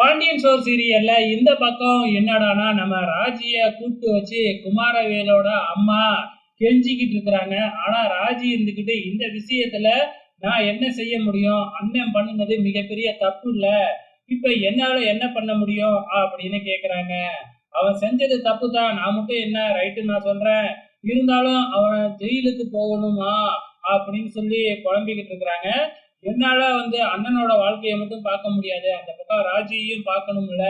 பாண்டியன் சோர் சீரியல்ல இந்த பக்கம் என்னடானா நம்ம ராஜிய கூப்பிட்டு வச்சு குமாரவேலோட அம்மா கெஞ்சிக்கிட்டு இருக்கிறாங்க. ஆனா ராஜி இருந்துகிட்டு இந்த விஷயத்துல நான் என்ன செய்ய முடியும்? அண்ணன் பண்ணுனது மிகப்பெரிய தப்பு இல்ல இப்ப என்னால என்ன பண்ண முடியும்? அப்படின்னு கேக்குறாங்க. அவன் செஞ்சது தப்பு தான் நான் மட்டும் என்ன ரைட்டு நான் சொல்றேன். இருந்தாலும் அவன் ஜெயிலுக்கு போகணுமா? அப்படின்னு சொல்லி குழம்பிக்கிட்டு இருக்கிறாங்க. என்னால வந்து அண்ணனோட வாழ்க்கையை மட்டும் பார்க்க முடியாது. அந்த பக்கம் ராஜியையும் பார்க்கணும்ல.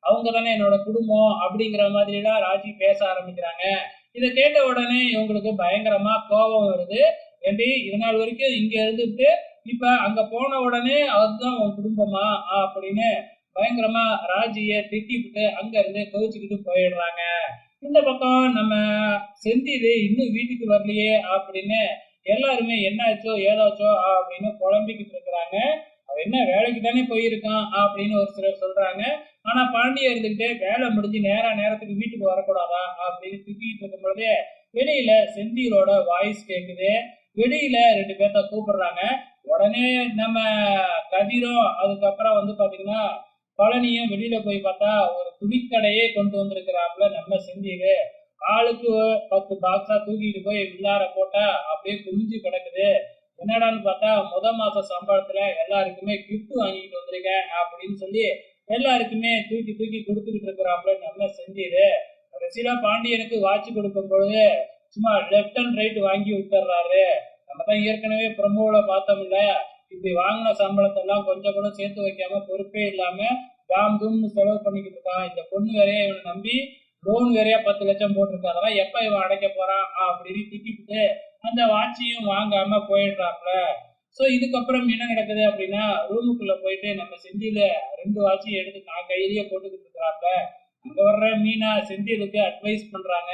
அவங்க தானே என்னோட குடும்பம் அப்படிங்கிற மாதிரி எல்லாம் ராஜி பேச ஆரம்பிக்கிறாங்க. இதை கேட்ட உடனே இவங்களுக்கு பயங்கரமா கோபம் வருது. ஏண்டி இதனால் வரைக்கும் இங்க இருந்துட்டு இப்ப அங்க போன உடனே அதுதான் உன் குடும்பமா? அப்படின்னு பயங்கரமா ராஜிய திட்டிவிட்டு அங்க இருந்து கோவிச்சுக்கிட்டு போயிடுறாங்க. இந்த பக்கம் நம்ம செந்தில் இன்னும் வீட்டுக்கு வரலையே அப்படின்னு எல்லாருமே என்னாச்சோ ஏதாச்சோ அப்படின்னு குழம்பிக்கிட்டு இருக்கிறாங்க. அவன் என்ன வேலைக்கு தானே போயிருக்கான் அப்படின்னு ஒரு சிலர் சொல்றாங்க. ஆனா பாண்டிய இருந்துகிட்டே வேலை முடிஞ்சு நேரா நேரத்துக்கு வீட்டுக்கு வரக்கூடாதா அப்படின்னு திட்டிட்டு இருக்கும் பொழுதே வெளியில செந்திலோட வாய்ஸ் கேக்குது. வெளியில ரெண்டு பேர்த்த கூப்பிடுறாங்க. உடனே நம்ம கதிரும் அதுக்கப்புறம் வந்து பாத்தீங்கன்னா பழனியும் வெளியில போய் பார்த்தா ஒரு துணிக்கடையே கொண்டு வந்திருக்கிறாப்புல நம்ம செந்தில். ஆளுக்கு பத்து பாக்ஸா தூக்கிட்டு போய் உள்ளார போட்டா அப்படியே குமிஞ்சு கிடக்குது. என்னடான்னு பார்த்தா முத மாச சம்பளத்துல எல்லாருக்குமே கிஃப்ட் வாங்கிட்டு வந்திருக்கேன் அப்படின்னு சொல்லி எல்லாருக்குமே தூக்கி தூக்கி கொடுத்துக்கிட்டு இருக்கிறாப்புல நம்ம செஞ்சிரு. கடைசியில பாண்டியனுக்கு வாட்சி கொடுக்கும் பொழுது சும்மா லெஃப்ட் அண்ட் ரைட் வாங்கி விட்டுறாரு நம்ம தான் ஏற்கனவே ப்ரமோல பார்த்தோம்ல இப்படி வாங்கின சம்பளத்தை எல்லாம் கொஞ்சம் கூட சேர்த்து வைக்காம பொறுப்பே இல்லாம தாம் தூம்னு செலவு பண்ணிக்கிட்டு இருக்கான். இந்த பொண்ணு வேறையா இவனை நம்பி லோன் வேறையா பத்து லட்சம் போட்டிருக்கான் எப்ப இவன் அடைக்க போறான்? அப்படின்னு திட்டிட்டு அந்த வாட்சியும் வாங்காம போயிடுறாப்ல சோ இதுக்கப்புறம் என்ன நடக்குது அப்படின்னா ரூமுக்குள்ள போயிட்டு நம்ம செந்தியில ரெண்டு வாட்சியும் எடுத்து நான் கையிலேயே போட்டுக்கிட்டு இருக்கிறாப்ல அங்க வர்ற மீனா செந்திலுக்கு அட்வைஸ் பண்றாங்க.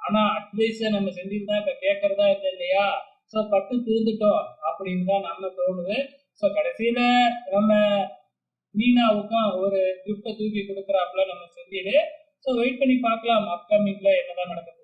ஆனா அட்வைஸ நம்ம செந்தில் தான் இப்ப கேட்கறதா இல்லை இல்லையா? சோ பட்டு திருந்துட்டோம் அப்படின்னு தான் நம்ம தோணுது. சோ கடைசியில நம்ம மீனாவுக்கும் ஒரு கிஃப்ட தூக்கி கொடுக்குறாப்புல நம்ம செந்தில். ஸோ வெயிட் பண்ணி பார்க்கலாம். அப்கமிங்ல என்னதான் நடக்குது